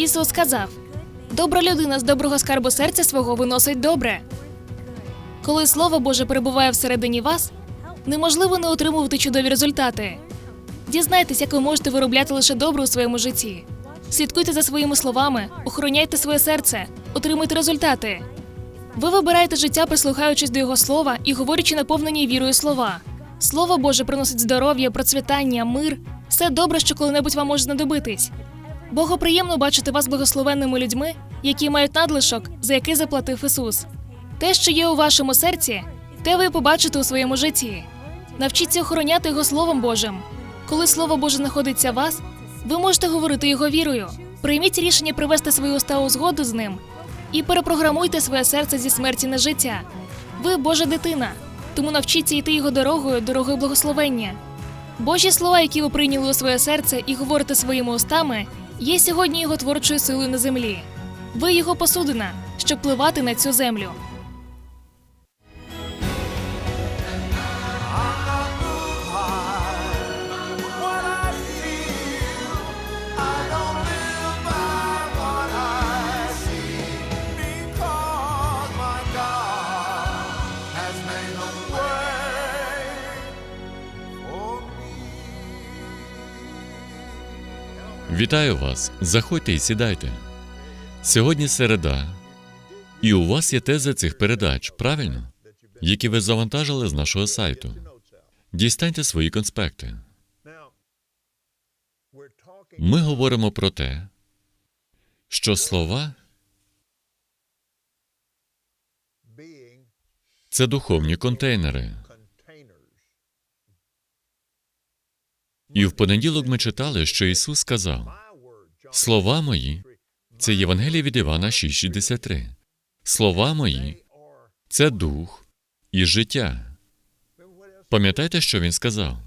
Ісус сказав: Добра людина з доброго скарбу серця свого виносить добре. Коли Слово Боже перебуває всередині вас, неможливо не отримувати чудові результати. Дізнайтесь, як ви можете виробляти лише добре у своєму житті. Слідкуйте за своїми словами, охороняйте своє серце, отримуйте результати. Ви вибираєте життя, прислухаючись до його слова і говорячи наповнені вірою слова. Слово Боже приносить здоров'я, процвітання, мир, все добре, що коли-небудь вам може знадобитись. Богу приємно бачити вас благословенними людьми, які мають надлишок, за який заплатив Ісус. Те, що є у вашому серці, те ви побачите у своєму житті. Навчіться охороняти його Словом Божим. Коли Слово Боже знаходиться в вас, ви можете говорити його вірою. Прийміть рішення привести свої уста у згоду з ним і перепрограмуйте своє серце зі смерті на життя. Ви Божа дитина, тому навчіться йти його дорогою, дорогою благословення. Божі слова, які ви прийняли у своє серце і говорите своїми устами, є сьогодні його творчою силою на землі. Ви його посудина, щоб пливати на цю землю. Вітаю вас! Заходьте і сідайте. Сьогодні середа, і у вас є тези цих передач, правильно? Які ви завантажили з нашого сайту. Дістаньте свої конспекти. Ми говоримо про те, що слова це духовні контейнери. І в понеділок ми читали, що Ісус сказав: Слова мої це Євангеліє від Івана 6,63. Слова мої це дух і життя. Пам'ятаєте, що він сказав?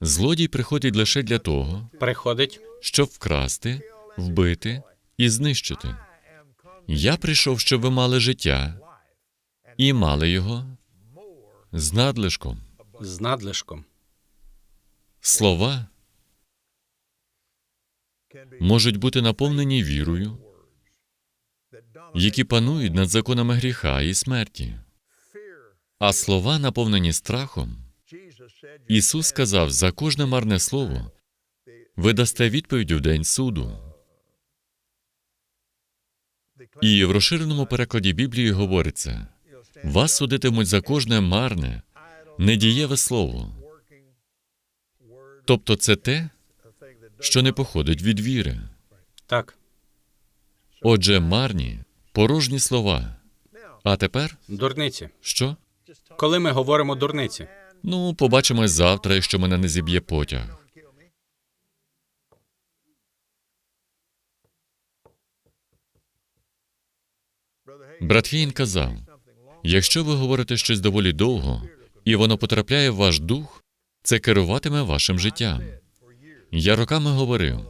Злодій приходить лише для того, Приходить, щоб вкрасти, вбити і знищити. Я прийшов, щоб ви мали життя і мали його з надлишком. з надлишком. Слова можуть бути наповнені вірою, які панують над законами гріха і смерті. А слова, наповнені страхом, Ісус сказав: за кожне марне слово ви дасте відповідь у день суду. І в розширеному перекладі Біблії говориться: вас судитимуть за кожне марне, недієве слово. Тобто це те, що не походить від віри. Так, Отже, марні, порожні слова. А тепер дурниці. що? Коли ми говоримо дурниці, Ну, побачимось завтра, якщо мене не зіб'є потяг. Брат Хейн казав: якщо ви говорите щось доволі довго, і воно потрапляє в ваш дух, це керуватиме вашим життям. Я роками говорив,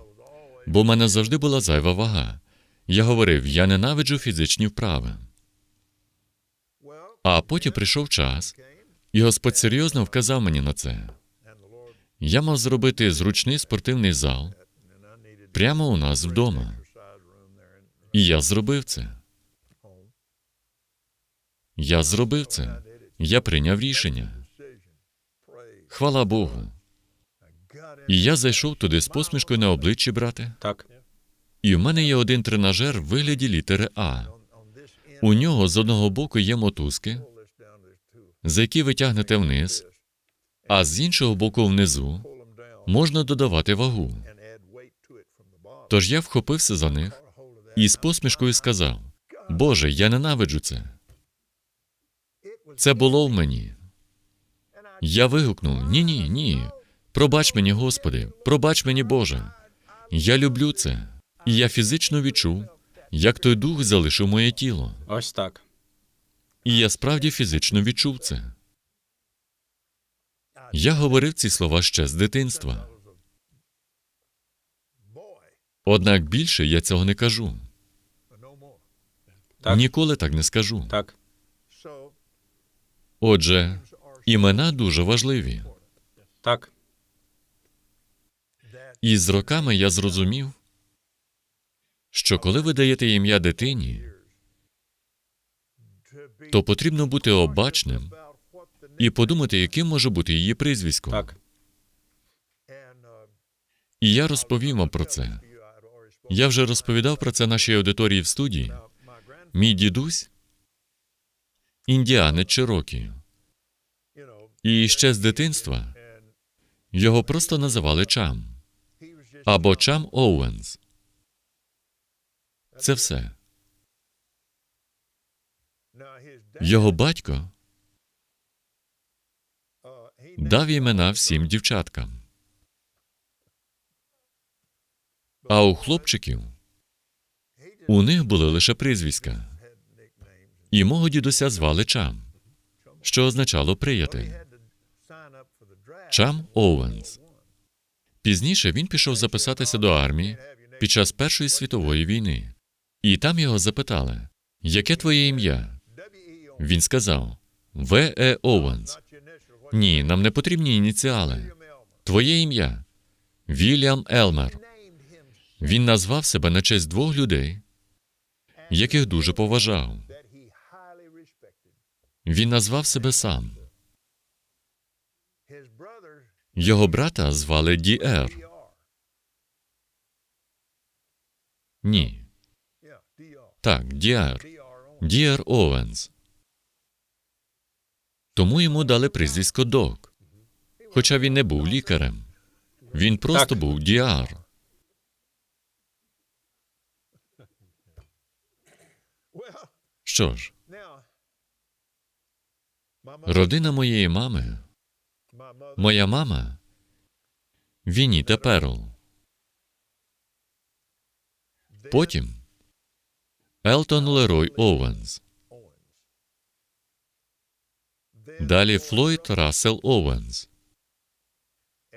бо в мене завжди була зайва вага. Я говорив, я ненавиджу фізичні вправи. А потім прийшов час, і Господь серйозно вказав мені на це. Я мав зробити зручний спортивний зал прямо у нас вдома. І я зробив це. Я зробив це. Я прийняв рішення. Хвала Богу. І я зайшов туди з посмішкою на обличчі, брате. так, І в мене є один тренажер в вигляді літери А. У нього з одного боку є мотузки, за які ви тягнете вниз, а з іншого боку внизу можна додавати вагу. Тож я вхопився за них і з посмішкою сказав: Боже, я ненавиджу це. Це було в мені. Я вигукнув: Ні, ні, ні. Пробач мені, Господи, пробач мені, Боже. Я люблю це. І я фізично відчув, як той дух залишив моє тіло. ось так. І я справді фізично відчув це. Я говорив ці слова ще з дитинства. Однак більше я цього не кажу. Так. Ніколи так не скажу. Так, Отже, імена дуже важливі. так, І з роками я зрозумів, що коли ви даєте ім'я дитині, то потрібно бути обачним і подумати, яким може бути її прізвисько. Так. І я розповім вам про це. Я вже розповідав про це нашій аудиторії в студії. Мій дідусь індіанець Чирокі. І ще з дитинства його просто називали Чам або Чам Оуенс. Це все. Його батько дав імена всім дівчаткам. А у хлопчиків у них були лише прізвиська. І мого дідуся звали Чам, що означало приятель. Чам Оуенс. Пізніше він пішов записатися до армії під час Першої світової війни. І там його запитали, яке твоє ім'я? Він сказав В. Е. Оуенс. Ні, нам не потрібні ініціали. Твоє ім'я Вільям Елмер. Він назвав себе на честь двох людей, яких дуже поважав. Він назвав себе сам. Його брата звали Діер. Ні. Так, Діар. Діар Оуенс. Тому йому дали прізвисько Док. Хоча він не був лікарем. Він просто Так. був Діар. Що ж, родина моєї мами, моя мама Вініта Перл. Потім Елтон Лерой Оуенс. Далі Флойд Рассел Оуенс.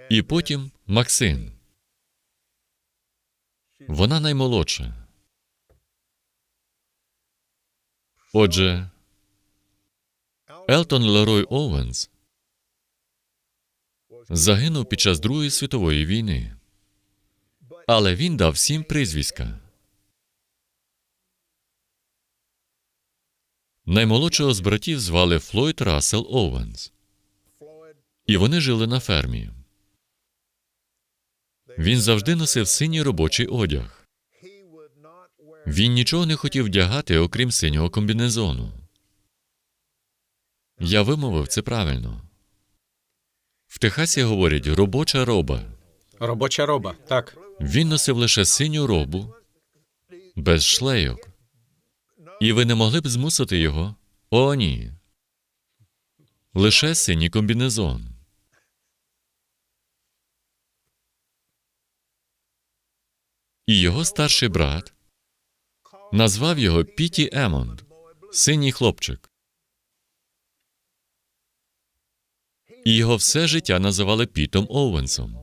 І потім Максин. Вона наймолодша. Отже, Елтон Лерой Оуенс загинув під час Другої світової війни. Але він дав всім прізвиська. Наймолодшого з братів звали Флойд Рассел Оуенс. І вони жили на фермі. Він завжди носив синій робочий одяг. Він нічого не хотів вдягати, окрім синього комбінезону. Я вимовив це правильно. В Техасі говорять робоча роба. Робоча роба. Так. Він носив лише синю робу, без шлейок. І ви не могли б змусити його? О, ні. Лише синій комбінезон. І його старший брат назвав його Піті Емонд, синій хлопчик. І його все життя називали Пітом Оуенсом.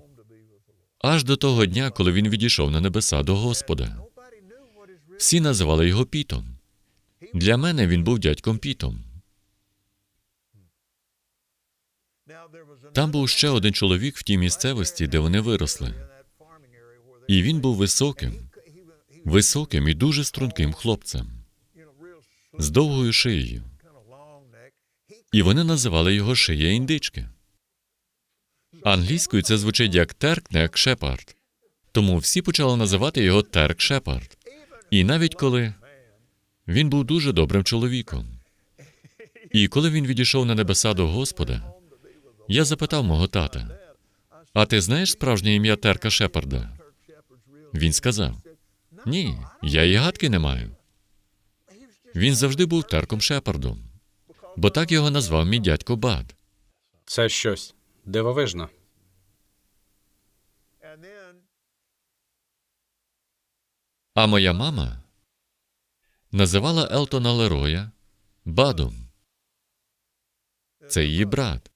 Аж до того дня, коли він відійшов на небеса до Господа. Всі називали його Пітом. Для мене він був дядьком Пітом. Там був ще один чоловік в тій місцевості, де вони виросли. І він був високим, високим і дуже струнким хлопцем з довгою шиєю. І вони називали його шия індички. Англійською це звучить як Теркнек Шепард. Тому всі почали називати його Терк Шепард. І навіть коли він був дуже добрим чоловіком. І коли він відійшов на небеса до Господа, я запитав мого тата: А ти знаєш справжнє ім'я Терка Шепарда? Він сказав: Ні, я і гадки не маю. Він завжди був Терком Шепардом, бо так його назвав мій дядько Бад. Це щось дивовижно. А моя мама називала Елтона Лероя Бадом. Це її брат.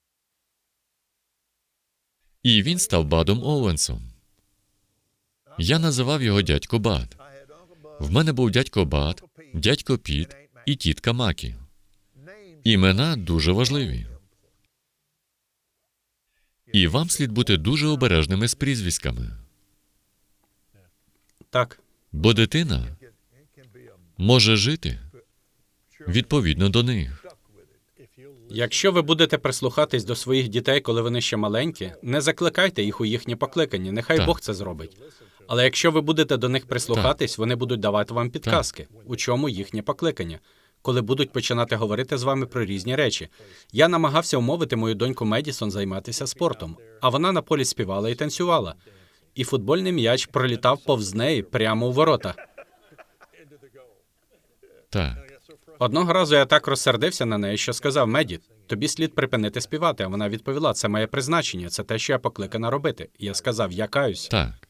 І він став Бадом Оуенсом. Я називав його дядько Бад. В мене був дядько Бад, дядько Піт і тітка Макі. Імена дуже важливі. І вам слід бути дуже обережними з прізвиськами. Так. Бо дитина може жити відповідно до них. Якщо ви будете прислухатись до своїх дітей, коли вони ще маленькі, не закликайте їх у їхнє покликання. Нехай Так. Бог це зробить. Але якщо ви будете до них прислухатись, вони будуть давати вам підказки, у чому їхнє покликання, коли будуть починати говорити з вами про різні речі. Я намагався умовити мою доньку Медісон займатися спортом, а вона на полі співала і танцювала. І футбольний м'яч пролітав повз неї прямо у ворота. Так, Одного разу я так розсердився на неї, що сказав Меді, тобі слід припинити співати. А вона відповіла: це моє призначення, це те, що я покликана робити. І я сказав, я каюсь. так.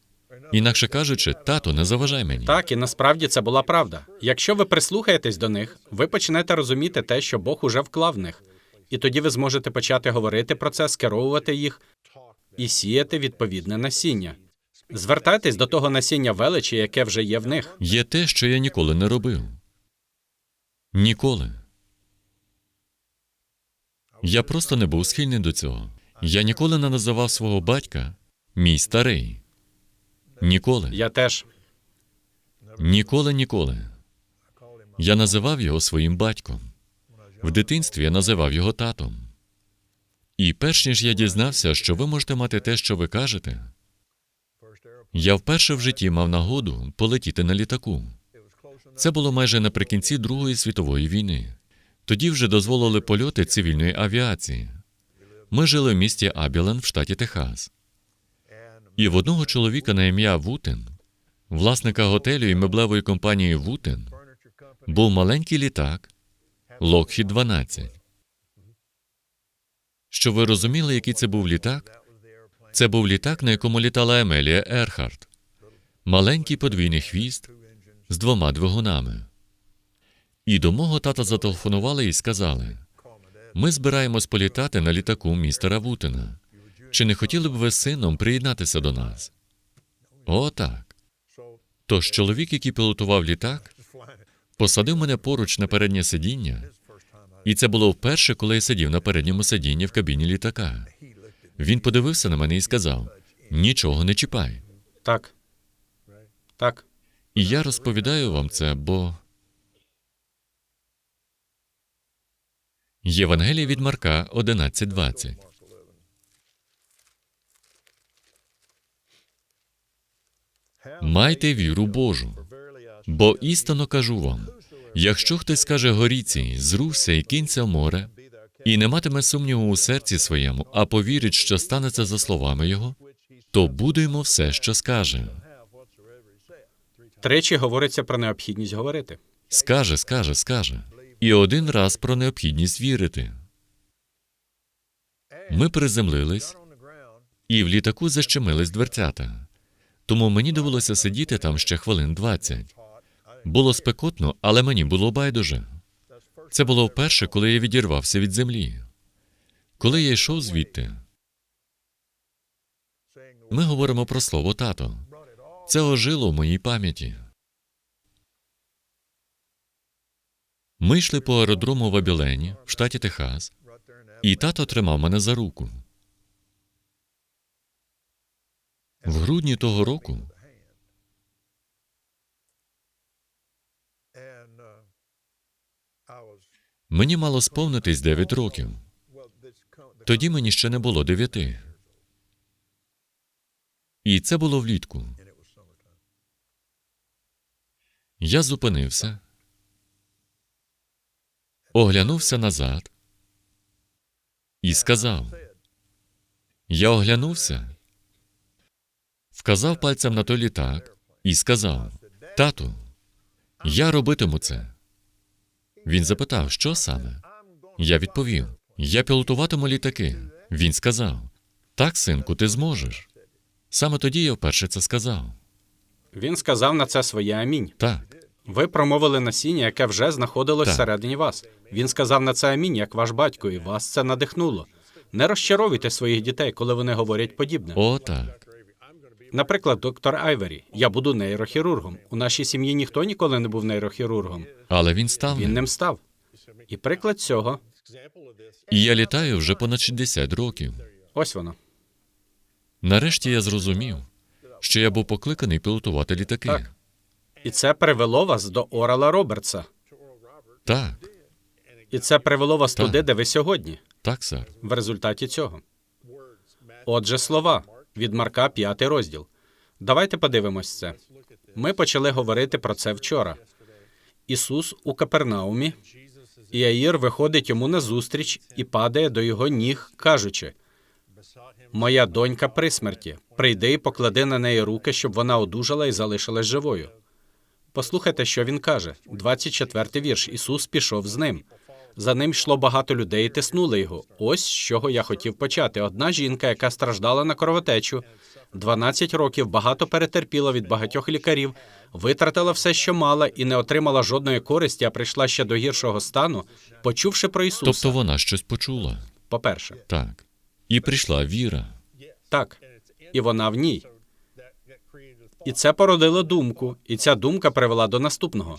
Інакше кажучи, тато, не заважай мені. Так, і насправді це була правда. Якщо ви прислухаєтесь до них, ви почнете розуміти те, що Бог уже вклав в них. І тоді ви зможете почати говорити про це, скеровувати їх і сіяти відповідне насіння. Звертайтесь до того насіння величі, яке вже є в них. Є те, що я ніколи не робив. Ніколи. Я просто не був схильний до цього. Я ніколи не називав свого батька мій старий. Ніколи. Я теж Ніколи, ніколи. Я називав його своїм батьком. В дитинстві я називав його татом. І перш ніж я дізнався, що ви можете мати те, що ви кажете, я вперше в житті мав нагоду полетіти на літаку. Це було майже наприкінці Другої світової війни. Тоді вже дозволили польоти цивільної авіації. Ми жили в місті Абілен в штаті Техас. І в одного чоловіка на ім'я Вутен, власника готелю і меблевої компанії Вутен, був маленький літак Lockheed 12. Щоб ви розуміли, який це був літак? Це був літак, на якому літала Емелія Ерхарт. Маленький подвійний хвіст з двома двигунами. І до мого тата зателефонували і сказали: ми збираємось політати на літаку містера Вутена. Чи не хотіли б ви сином приєднатися до нас? О, так. Тож чоловік, який пілотував літак, посадив мене поруч на переднє сидіння, і це було вперше, коли я сидів на передньому сидінні в кабіні літака. Він подивився на мене і сказав: нічого не чіпай. так. Так. І я розповідаю вам це, бо Євангеліє від Марка 11.20. Майте віру Божу, бо істинно кажу вам: якщо хтось скаже горіці, зруся і кинься в море, і не матиме сумніву у серці своєму, а повірить, що станеться за словами його, то буде йому все, що скаже. Тричі говориться про необхідність говорити. Скаже, скаже, скаже. І один раз про необхідність вірити. Ми приземлились, і в літаку защемились дверцята. Тому мені довелося сидіти там ще хвилин 20. Було спекотно, але мені було байдуже. Це було вперше, коли я відірвався від землі. Коли я йшов звідти, ми говоримо про слово тато. Це ожило в моїй пам'яті. Ми йшли по аеродрому в Абілені, в штаті Техас, і тато тримав мене за руку. В грудні того року мені мало сповнитись 9 років. Тоді мені ще не було дев'яти. І це було влітку. Я зупинився, оглянувся назад і сказав: Я оглянувся, вказав пальцем на той літак і сказав: Тату, я робитиму це. Він запитав, що саме? Я відповів: Я пілотуватиму літаки. Він сказав: Так, синку, ти зможеш. Саме тоді я вперше це сказав. Він сказав на це своє амінь. Так, Ви промовили насіння, яке вже знаходилось Так. всередині вас. Він сказав на це амінь, як ваш батько, і вас це надихнуло. Не розчаровуйте своїх дітей, коли вони говорять подібне. о, так. Наприклад, доктор Айвері. Я буду нейрохірургом. У нашій сім'ї ніхто ніколи не був нейрохірургом. Але він став Він ним. ним став. І приклад цього І я літаю вже понад 60 років. ось воно. Нарешті я зрозумів, що я був покликаний пілотувати літаки. Так. І це привело вас до Орала Робертса. Так, І це привело вас Так. туди, де ви сьогодні, так, сер. в результаті цього. Отже, слова від Марка, п'ятий розділ. Давайте подивимось це. Ми почали говорити про це вчора. Ісус у Капернаумі, і Аїр виходить йому назустріч і падає до його ніг, кажучи: Моя донька при смерті. Прийди і поклади на неї руки, щоб вона одужала і залишилась живою. Послухайте, що він каже. 24 вірш. Ісус пішов з ним. За ним йшло багато людей і тиснули його. Ось з чого я хотів почати. Одна жінка, яка страждала на кровотечу, 12 років багато перетерпіла від багатьох лікарів, витратила все, що мала, і не отримала жодної користі, а прийшла ще до гіршого стану, почувши про Ісуса. Тобто вона щось почула. По-перше, Так. І прийшла віра. так, і вона в ній. І це породило думку, і ця думка привела до наступного.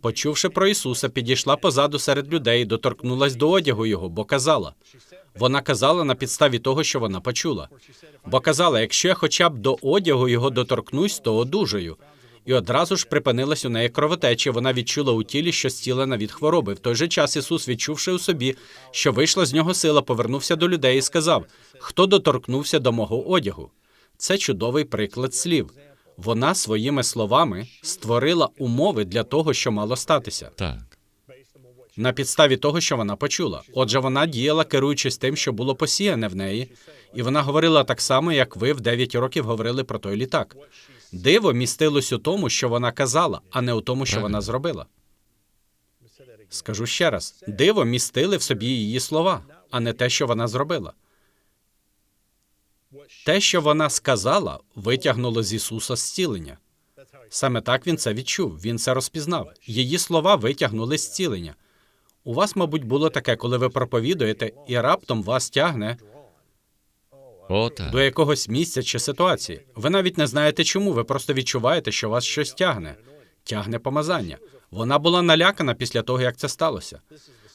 Почувши про Ісуса, підійшла позаду серед людей, доторкнулась до одягу його, бо казала. Вона казала на підставі того, що вона почула. Бо казала, якщо я хоча б до одягу його доторкнусь, то одужаю. І одразу ж припинилась у неї кровотеча. Вона відчула у тілі, що зцілена від хвороби. В той же час Ісус, відчувши у собі, що вийшла з нього сила, повернувся до людей і сказав: Хто доторкнувся до мого одягу? Це чудовий приклад слів. Вона своїми словами створила умови для того, що мало статися Так. на підставі того, що вона почула. Отже, вона діяла, керуючись тим, що було посіяне в неї, і вона говорила так само, як ви в 9 років говорили про той літак. Диво містилось у тому, що вона казала, а не у тому, що Правильно. вона зробила. Скажу ще раз: диво містили в собі її слова, а не те, що вона зробила. Те, що вона сказала, витягнуло з Ісуса зцілення. Саме так він це відчув, він це розпізнав. Її слова витягнули зцілення. У вас, мабуть, було таке, коли ви проповідуєте, і раптом вас тягне О, так. до якогось місця чи ситуації. Ви навіть не знаєте чому, ви просто відчуваєте, що вас щось тягне. Тягне помазання. Вона була налякана після того, як це сталося.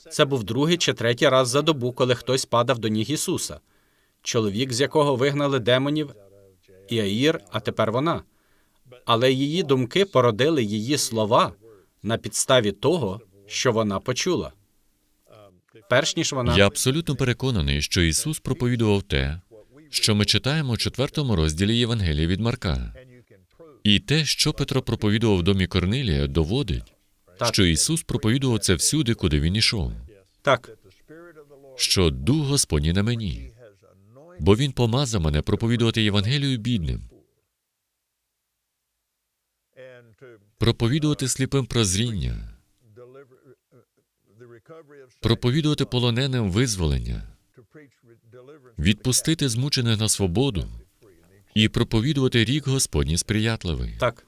Це був другий чи третій раз за добу, коли хтось падав до ніг Ісуса. Чоловік, з якого вигнали демонів, і Аїр, а тепер вона. Але її думки породили її слова на підставі того, що вона почула. Перш ніж вона Я абсолютно переконаний, що Ісус проповідував те, що ми читаємо у четвертому розділі Євангелія від Марка. І те, що Петро проповідував в домі Корнилія, доводить, Так. що Ісус проповідував це всюди, куди він ішов, так, що Дух Господній на мені, бо Він помазав мене проповідувати Євангелію бідним, проповідувати сліпим прозріння, проповідувати полоненим визволення, відпустити змучених на свободу. І проповідувати рік Господній сприятливий. так,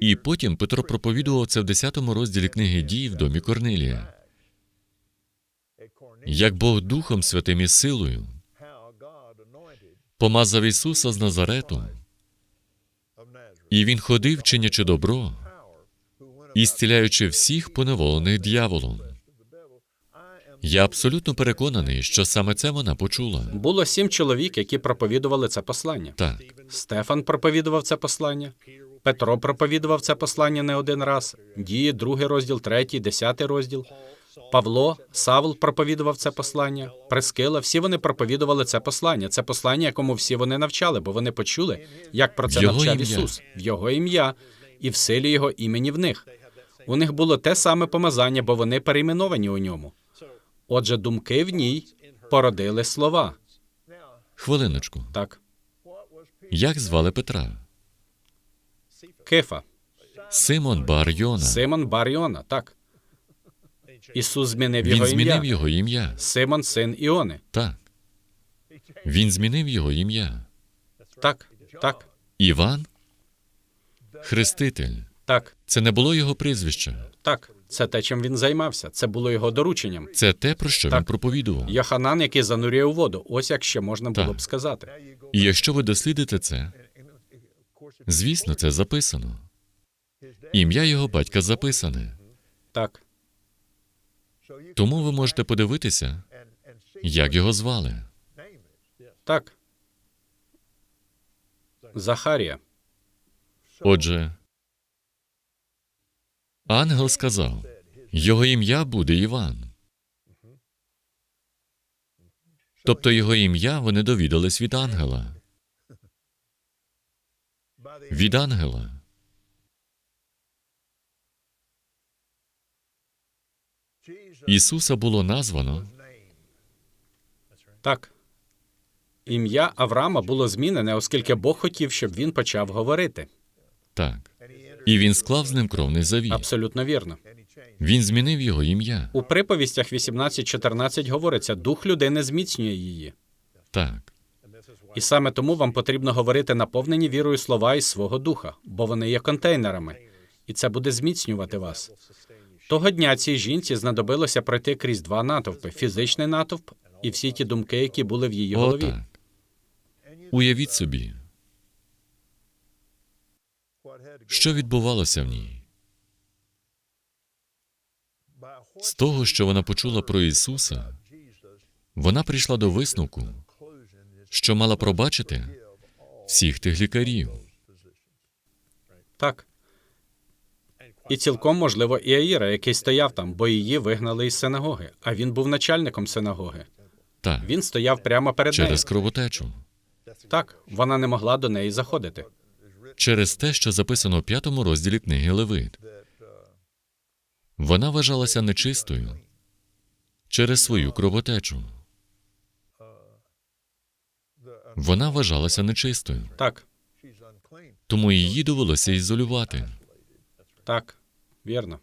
І потім Петро проповідував це в 10 розділі книги дій в домі Корнилія. Як Бог Духом Святим і силою помазав Ісуса з Назарету, і Він ходив, чинячи добро, і зціляючи всіх поневолених дьяволом. Я абсолютно переконаний, що саме це вона почула. було сім чоловік, які проповідували це послання. Так, Стефан проповідував це послання. Петро проповідував це послання не один раз. Дії, другий розділ, третій, десятий розділ. Павло, Савл проповідував це послання. Прескила, всі вони проповідували це послання. Це послання, якому всі вони навчали, бо вони почули, як про це його навчав ім'я. Ісус, в його ім'я і в силі його імені в них. У них було те саме помазання, бо вони перейменовані у ньому. Отже, думки в ній породили слова. хвилиночку. Так, Як звали Петра? Кифа. Симон Бар Йона. Симон Баріона, так. Ісус змінив його Він змінив ім'я. його ім'я. Симон, син Іони. Так. Він змінив його ім'я. Так, так, Іван Хреститель. так, Це не було його прізвище. так. Це те, чим він займався. Це було його дорученням. Це те, про що Так. він проповідував. Йоханан, який занурює у воду. Ось як ще можна було Так. б сказати. І якщо ви дослідите це, звісно, це записано. Ім'я його батька записане. Так, Тому ви можете подивитися, як його звали. так. Захарія. Отже, Ангел сказав: Його ім'я буде Іван. Тобто його ім'я вони довідались від ангела. Від ангела. Ісуса було названо Так. Ім'я Авраама було змінене, оскільки Бог хотів, щоб він почав говорити. так. І він склав з ним кровний завіт. Абсолютно вірно. Він змінив його ім'я. У приповістях 18.14 говориться: дух людини зміцнює її. Так. І саме тому вам потрібно говорити наповнені вірою слова із свого духа, бо вони є контейнерами, і це буде зміцнювати вас. Того дня цій жінці знадобилося пройти крізь два натовпи: фізичний натовп і всі ті думки, які були в її О, голові. так. Уявіть собі, що відбувалося в ній. З того, що вона почула про Ісуса, вона прийшла до висновку, що мала пробачити всіх тих лікарів. Так. І цілком можливо і Аїра, який стояв там, бо її вигнали із синагоги, а він був начальником синагоги. Так, Він стояв прямо перед через нею. кровотечу, Так, вона не могла до неї заходити. через те, що записано в п'ятому розділі книги Левит. Вона вважалася нечистою через свою кровотечу. Вона вважалася нечистою, Так, тому її довелося ізолювати. так, вірно.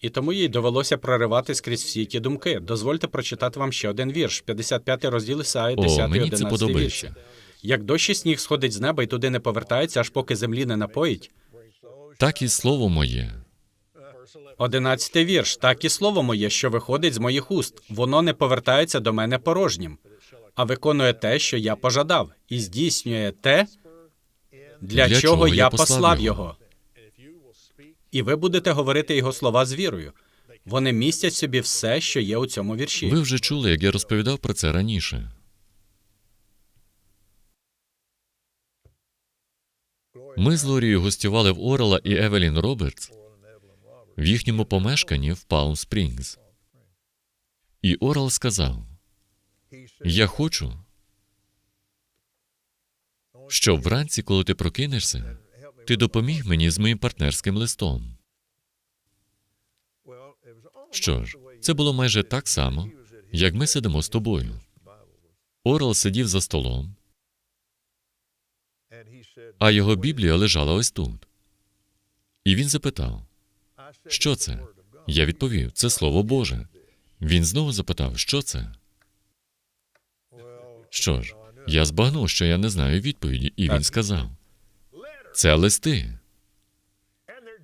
І тому їй довелося прориватись крізь всі ті думки. Дозвольте прочитати вам ще один вірш, 55 розділ Ісаї, 10 О, мені 11 це вірші. подобається. Як дощ і сніг сходить з неба і туди не повертається, аж поки землі не напоїть. Так і слово моє. Одинадцятий вірш. Так і слово моє, що виходить з моїх уст, воно не повертається до мене порожнім, а виконує те, що я пожадав, і здійснює те, для, Для чого, чого я послав його. І ви будете говорити його слова з вірою. Вони містять собі все, що є у цьому вірші. Ви вже чули, як я розповідав про це раніше. Ми з Лорією гостювали в Орела і Евелін Робертс в їхньому помешканні в Палм Спрінгс. І Орел сказав: Я хочу, щоб вранці, коли ти прокинешся, ти допоміг мені з моїм партнерським листом. Що ж, це було майже так само, як ми сидимо з тобою. Орел сидів за столом, а його Біблія лежала ось тут. І він запитав: Що це? Я відповів: це Слово Боже. Він знову запитав, що це? Що ж, я збагнув, що я не знаю відповіді, і він сказав: Це листи.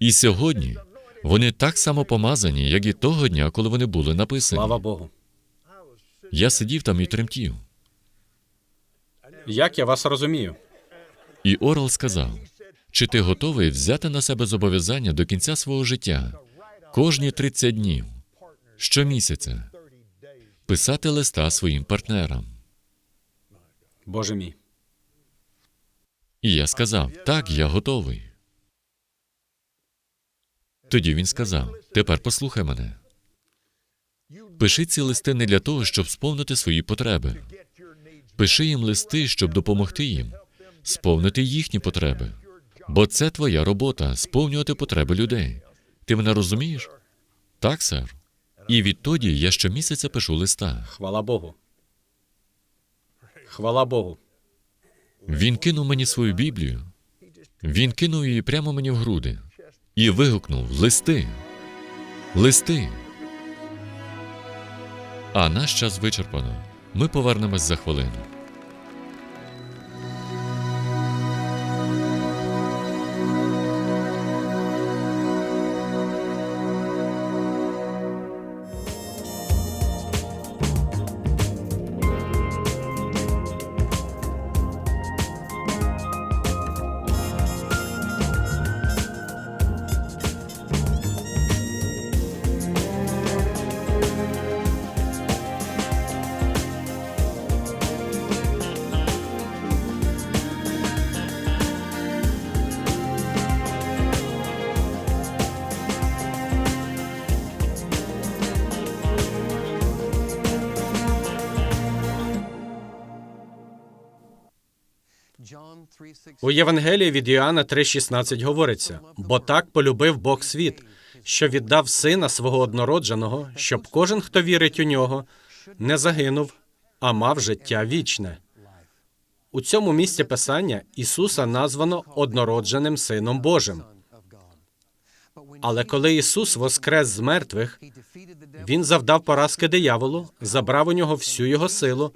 І сьогодні вони так само помазані, як і того дня, коли вони були написані. Слава Богу. Я сидів там і тремтів. Як я вас розумію? І Орел сказав: Чи ти готовий взяти на себе зобов'язання до кінця свого життя, кожні 30 днів, щомісяця, писати листа своїм партнерам? Боже мій. І я сказав: Так, я готовий. Тоді він сказав: Тепер послухай мене. Пиши ці листи не для того, щоб сповнити свої потреби. Пиши їм листи, щоб допомогти їм сповнити їхні потреби. Бо це твоя робота сповнювати потреби людей. Ти мене розумієш? Так, сер. І відтоді я щомісяця пишу листа. Хвала Богу. Хвала Богу. Він кинув мені свою Біблію. Він кинув її прямо мені в груди і вигукнув листи. Листи. А наш час вичерпано. Ми повернемось за хвилину. Євангелії від Іоанна 3,16 говориться: бо так полюбив Бог світ, що віддав сина свого однородженого, щоб кожен, хто вірить у нього, не загинув, а мав життя вічне. У цьому місці писання Ісуса названо однородженим Сином Божим. Але коли Ісус воскрес з мертвих, Він завдав поразки дияволу, забрав у нього всю його силу,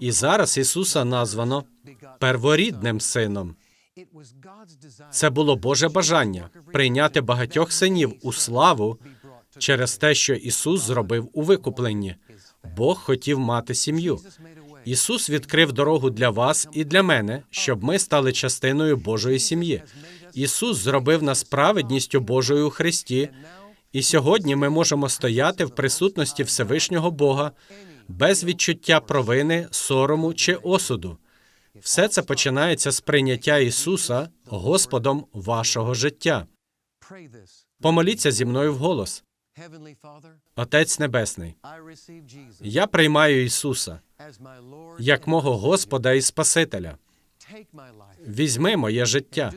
і зараз Ісуса названо перворідним сином. Це було Боже бажання прийняти багатьох синів у славу через те, що Ісус зробив у викупленні. Бог хотів мати сім'ю. Ісус відкрив дорогу для вас і для мене, щоб ми стали частиною Божої сім'ї. Ісус зробив нас праведністю Божою у Христі, і сьогодні ми можемо стояти в присутності Всевишнього Бога без відчуття провини, сорому чи осуду. Все це починається з прийняття Ісуса Господом вашого життя. Помоліться зі мною вголос. Отець Небесний, я приймаю Ісуса як мого Господа і Спасителя. Візьми моє життя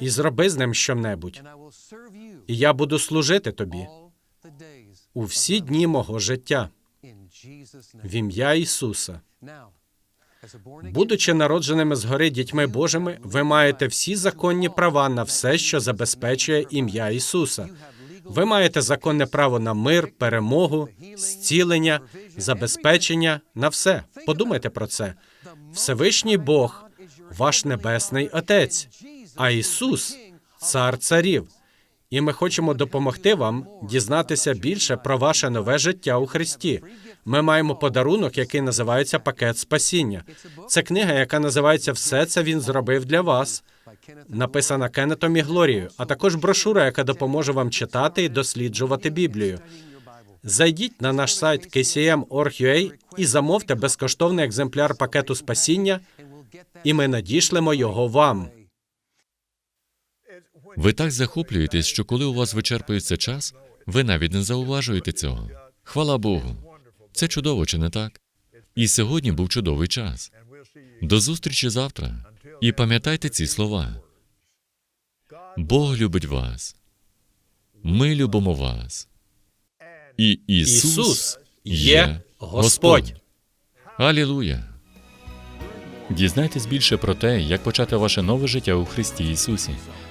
і зроби з ним щонебудь, і я буду служити тобі у всі дні мого життя в ім'я Ісуса. Будучи народженими згори дітьми Божими, ви маєте всі законні права на все, що забезпечує ім'я Ісуса. Ви маєте законне право на мир, перемогу, зцілення, забезпечення на все. Подумайте про це. Всевишній Бог, ваш небесний Отець, а Ісус цар царів. І ми хочемо допомогти вам дізнатися більше про ваше нове життя у Христі. Ми маємо подарунок, який називається пакет спасіння. Це книга, яка називається Все це він зробив для вас. Написана Кеннетом і Глорією, а також брошура, яка допоможе вам читати і досліджувати Біблію. Зайдіть на наш сайт kcm.org.ua і замовте безкоштовний екземпляр пакету спасіння, і ми надішлемо його вам. Ви так захоплюєтесь, що коли у вас вичерпується час, ви навіть не зауважуєте цього. Хвала Богу. Це чудово, чи не так? І сьогодні був чудовий час. До зустрічі завтра. І пам'ятайте ці слова. Бог любить вас. Ми любимо вас. І Ісус, Ісус є. Господь. Алілуя! Дізнайтесь більше про те, як почати ваше нове життя у Христі Ісусі.